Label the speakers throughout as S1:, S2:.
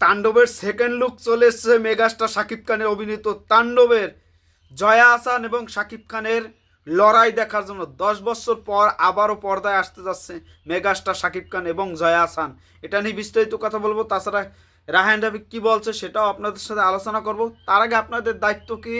S1: তাণ্ডবের second look চলে এসছে মেগাস্টার শাকিব খানের অভিনীত তাণ্ডবের। জয়া আসান এবং শাকিব খানের লড়াই দেখার জন্য দশ বছর পর আবারও পর্দায় আসতে যাচ্ছে মেগাস্টার শাকিব খান এবং জয়া আসান এটা নিয়ে বিস্তারিত কথা বলব তাছাড়া রাহান রাবি কী বলছে সেটাও আপনাদের সাথে আলোচনা করব। তার আগে আপনাদের দায়িত্ব কি?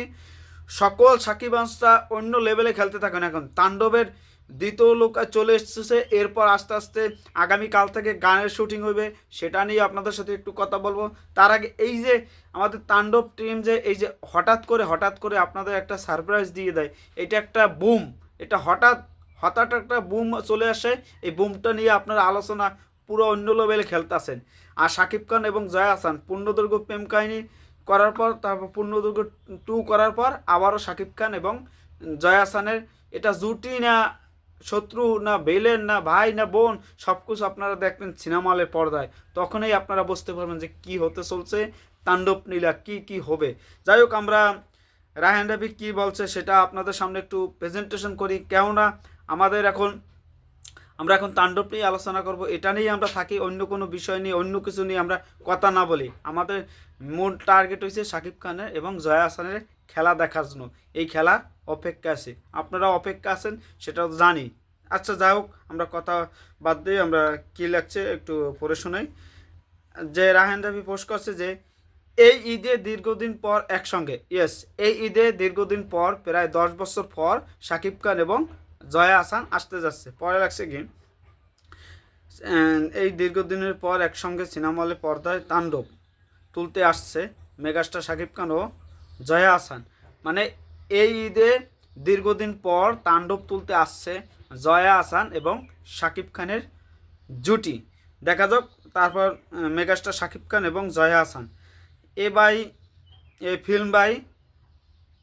S1: সকল সাকিবাংশটা অন্য লেভেলে খেলতে থাকেন এখন। তাণ্ডবের দ্বিতীয় লোক চলে এসেছে এরপর আস্তে আস্তে আগামীকাল থেকে গানের শুটিং হবে সেটা নিয়ে আপনাদের সাথে একটু কথা বলব। তার আগে এই যে আমাদের তাণ্ডব টিম যে, এই যে হঠাৎ করে হঠাৎ করে আপনাদের একটা সারপ্রাইজ দিয়ে দেয়, এটা একটা বুম। এটা হঠাৎ হঠাৎ একটা বুম চলে আসে, এই বুমটা নিয়ে আপনারা আলোচনা পুরো অন্য লেভেলে খেলতেছেন। আর শাকিব খান এবং জয়া হাসান, পূর্ণদৈর্ঘ্য প্রেম কাহিনী করার পর, তারপর পূর্ণদৈর্ঘ্য টু করার পর আবারও শাকিব খান এবং জয়া হাসানের এটা জুটি না শত্রু না বেলেন, না ভাই, না বোন সব কিছু আপনারা দেখবেন সিনেমা হলের পর্দায়। তখনই আপনারা বুঝতে পারবেন যে কি হতে চলছে, তাণ্ডব নীলা কি কি হবে। যাই হোক, আমরা রায়হান রাবি কী বলছে সেটা আপনাদের সামনে একটু প্রেজেন্টেশন করি। কেননা আমাদের এখন আমরা এখন তাণ্ডব নিয়ে আলোচনা করব। এটা নিয়েই আমরা থাকি, অন্য কোনো বিষয় নিয়ে, অন্য কিছু নিয়ে আমরা কথা না বলি। আমাদের মূল টার্গেট হয়েছে শাকিব খানের এবং জয়া হাসানের খেলা দেখার জন্য। এই খেলা অপেক্ষা আছে। আপনারা অপেক্ষা আছেন সেটা জানি। আচ্ছা যাই হোক, আমরা কথা বাদ দিয়ে আমরা কী লাগছে একটু পড়ে শোনাই। যে রাহেন রবি পোস্ট করছে যে, এই ঈদে দীর্ঘদিন পর একসঙ্গে। ইয়েস এই ঈদে দীর্ঘদিন পর, প্রায় দশ বছর পর শাকিব খান এবং জয়া আসান আসতে যাচ্ছে। পরে লাগছে কি এই দীর্ঘদিনের পর একসঙ্গে সিনেমা হলে পর্দায় তাণ্ডব তুলতে আসছে মেগাস্টার শাকিব খান ও জয়া আসান মানে এই ঈদে দীর্ঘদিন পর তাণ্ডব তুলতে আসছে জয়া আসান এবং শাকিব খানের জুটি। দেখা যাক, তারপর মেগাস্টার শাকিব খান এবং Joya Ahsan a by a film by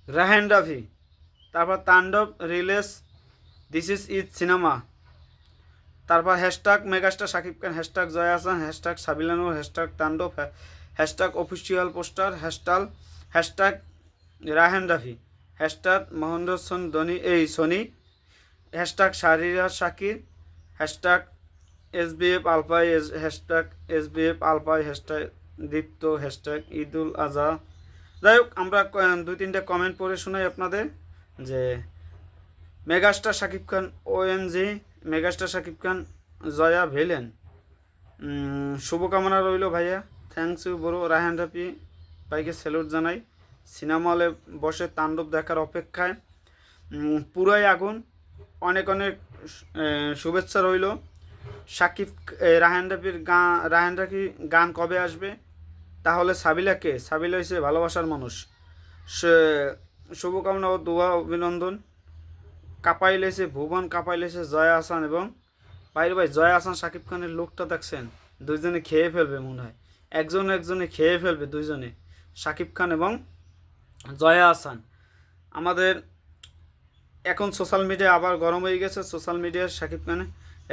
S1: Raihan Rafi. তারপর Taandob, release this is is cinema তারপর hashtag megastar Shakib Khan hashtag Joya Hasan hashtag Sabilanur hashtag Taandob hashtag official poster hashtag hashtag Raihan Rafi hashtag Mahendra Singh Dhoni এই সোনি hashtag শারিরা Shakir hashtag S B F আলপাই hashtag S B F আলপাই hashtag Deepto hashtag ঈদুল আজহা যাই হোক, আমরা দুই তিনটে comment পড়ে শোনাই আপনাদের যে মেগাস্টার শাকিব খান ওএনজি মেগাস্টার শাকিব খান, জয়া ভেলেন। শুভকামনা রইল ভাইয়া। থ্যাংকস ইউ বড় রায়হান রাপি ভাইকে স্যালুট জানাই। সিনেমা হলে বসে তাণ্ডব দেখার অপেক্ষায়। পুরাই আগুন। অনেক অনেক শুভেচ্ছা রইল। সাকিব রাহান রাপির গান রায়হান রাফি গান কবে আসবে? তাহলে সাবিলাকে। সাবিলা হয়েছে ভালোবাসার মানুষ। শুভকামনা ও দোয়া অভিনন্দন। কাপাই লেছে ভুবন কাপাই লেছে জয়া হাসান এবং বাইরে ভাই, জয়া আসান শাকিব খানের লোকটা দেখছেন? দুইজনে খেয়ে ফেলবে মনে হয়। একজন একজনে খেয়ে ফেলবে দুইজনে। শাকিব খান এবং জয়া আসান। আমাদের এখন সোশ্যাল মিডিয়া আবার গরম হয়ে গেছে। সোশ্যাল মিডিয়ার শাকিব খানে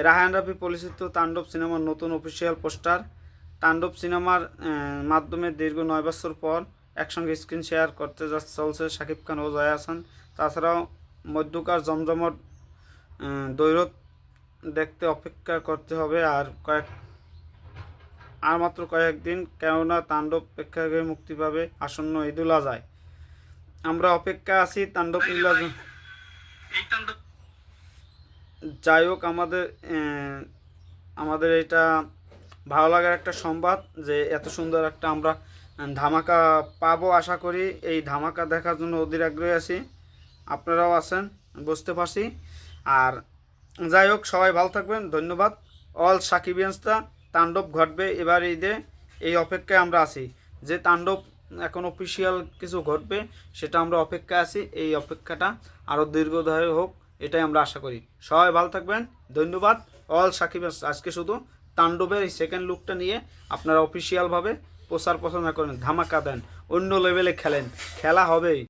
S1: রাহায়ন রাফি পরিচিত তাণ্ডব সিনেমার নতুন অফিসিয়াল পোস্টার তাণ্ডব সিনেমার মাধ্যমে দীর্ঘ নয় বছর পর একসঙ্গে স্ক্রিন শেয়ার করতে যা চলছে শাকিব খান ও জয়া হাসান তাছাড়াও মধ্যকার জমজমট দৈরত দেখতে অপেক্ষা করতে হবে। আর কয়েক আর মাত্র কয়েকদিন কেননা তাণ্ডব প্রেক্ষাগৃহে মুক্তি পাবে আসন্ন ঈদুল আজহায় আমরা অপেক্ষা আছি তাণ্ডব লীলা যাই হোক আমাদের আমাদের এটা ভালো লাগার একটা সংবাদ যে এত সুন্দর একটা আমরা ধামাকা পাবো আশা করি। এই ধামাকা দেখার জন্য অধীর আগ্রহী আছি। আপনারাও আছেন, বুঝতে পারছি। আর যাই হোক, সবাই ভালো থাকবেন, ধন্যবাদ। অল সাকিবিয়ান্সটা তাণ্ডব ঘটবে এবার ঈদে, এই অপেক্ষায় আমরা আছি। যে তাণ্ডব এখন অফিসিয়াল কিছু ঘটবে, সেটা আমরা অপেক্ষায় আছি, এই অপেক্ষাটা আরও দীর্ঘদায়ী হোক, এটাই আমরা আশা করি। সবাই ভালো থাকবেন, ধন্যবাদ। অল সাকিব আজকে শুধু তাণ্ডবের এই সেকেন্ড লুকটা নিয়ে আপনারা অফিসিয়ালভাবে প্রচার প্রচারণা করেন, ধামাকা দেন, অন্য লেভেলে খেলেন। খেলা হবেই।